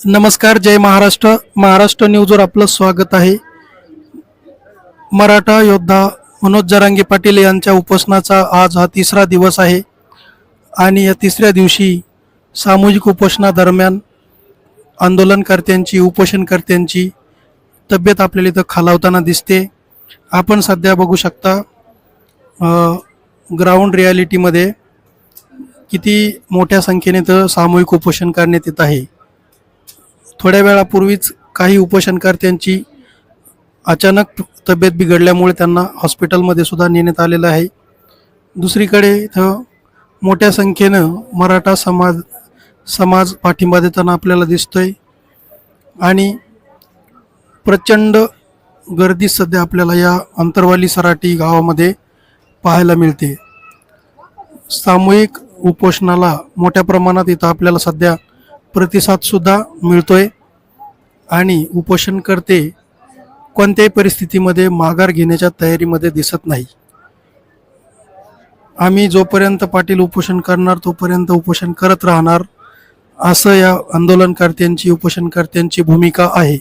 नमस्कार जय महाराष्ट्र. महाराष्ट्र न्यूजवर आपलं स्वागत आहे. मराठा योद्धा मनोज जरांगे पाटील यांच्या उपोषणाचा आज हा तिसरा दिवस आहे. आणि या तिसऱ्या दिवशी सामूहिक उपोषणादरम्यान आंदोलनकर्त्यांची उपोषणकर्त्यांची तब्येत आपल्याला इथं खालावताना दिसते. आपण सध्या बघू शकता ग्राउंड रियालिटीमध्ये किती मोठ्या संख्येने तर सामूहिक उपोषण करण्यात येत आहे. थोड्या वेळापूर्वीच काही उपोषणकर्त्यांची अचानक तब्येत बिघडल्यामुळे त्यांना हॉस्पिटलमध्ये सुद्धा नेण्यात आलेलं आहे. दुसरीकडे इथं मोठ्या संख्येनं मराठा समाज समाज पाठिंबा देताना आपल्याला दिसतोय. आणि प्रचंड गर्दी सध्या आपल्याला या अंतरवाली सराटी गावामध्ये पाहायला मिळते. सामूहिक उपोषणाला मोठ्या प्रमाणात इथं आपल्याला सध्या प्रतिसाद सुद्धा मिळतोय. आणि उपोषणकर्ते कोणत्याही परिस्थितीमध्ये माघार घेण्याच्या तयारीमध्ये दिसत नाही. आम्ही जोपर्यंत पाटील उपोषण करणार तोपर्यंत उपोषण करत राहणार असं या आंदोलनकर्त्यांची उपोषणकर्त्यांची भूमिका आहे.